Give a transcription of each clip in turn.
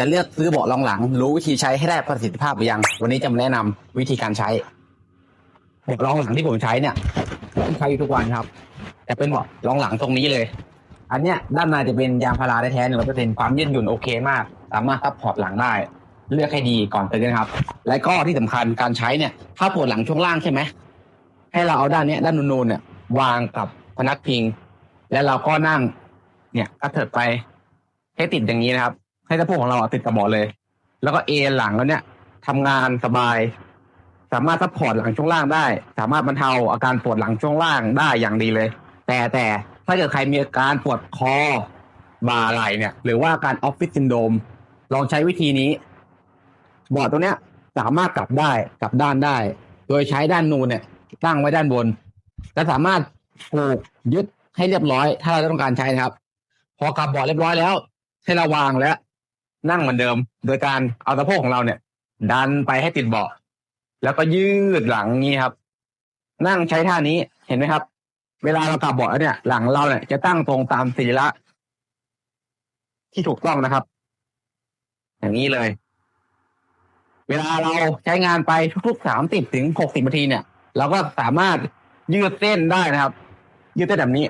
จะเลือกซื้อเบาะรองหลัง รู้วิธีใช้ให้ได้ประสิทธิภาพหรือยัง วันนี้จะมาแนะนำวิธีการใช้เบาะรองหลังที่ผมใช้เนี่ยผมใช้อยู่ทุกวันครับ แต่เป็นเบาะรองหลังตรงนี้เลย อันเนี้ยด้านในจะเป็นยางพาราแท้ๆหนึ่งร้อยเปอร์เซ็นต์ความยืดหยุ่นโอเคมาก สามารถซัพพอร์ตหลังได้ เลือกให้ดีก่อนซื้อนะครับ และก็ที่สำคัญการใช้เนี่ย ถ้าปวดหลังช่วงล่างใช่ไหมให้เราเอาด้านเนี้ยด้านนูนๆเนี่ยวางกับพนักพิง แล้วเราก็นั่ง เนี่ยก็เถิดไปให้ติดอย่างนี้นะครับ ให้สะโพกของเราอะติดกับเบาะเลย แล้วก็เอนหลังแล้วเนี่ยทำงานสบาย สามารถซัพพอร์ตหลังช่วงล่างได้ สามารถบรรเทาอาการปวดหลังช่วงล่างได้อย่างดีเลย แต่แต่ถ้าเกิดใครมีอาการปวดคอบ่าไหล่เนี่ย หรือว่าการออฟฟิศซินโดมลองใช้วิธีนี้เบาะตัวเนี้ย สามารถกลับได้กลับด้านได้ โดยใช้ด้านนูนเนี่ยตั้งไว้ด้านบน และสามารถผูกยึดให้เรียบร้อย ถ้าเราต้องการใช้นะครับ พอกลับเบาะเรียบร้อยแล้ว ให้เราวางและ นั่งเหมือนเดิม โดยการเอาสะโพกของเราเนี่ย ดันไปให้ติดเบาะแล้วก็ยืดหลังนี้ครับ นั่งใช้ท่านี้เห็นไหมครับ เวลาเรากลับเบาะแล้วเนี่ย หลังเราเนี่ยจะตั้งตรงตามศีระที่ถูกต้องนะครับ อย่างนี้เลย เวลาเราใช้งานไปทุกๆสามสิบถึงหกสิบนาทีเนี่ย เราก็สามารถยืดเส้นได้นะครับ ยืดเส้นแบบนี้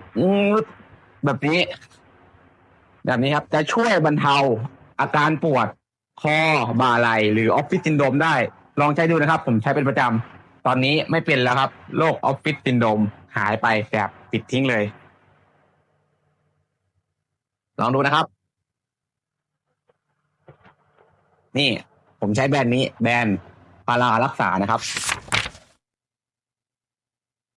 แบบนี้ แบบนี้ครับ จะช่วยบรรเทา อาการปวดคอบ่าไหล่หรือออฟฟิศซินโดมได้ ลองใช้ดูนะครับ ผมใช้เป็นประจำตอนนี้ไม่เป็นแล้วครับโรคออฟฟิศซินโดมหายไปแบบปิดทิ้งเลย ลองดูนะครับ นี่ผมใช้แบรนด์นี้แบรนด์พารารักษานะครับ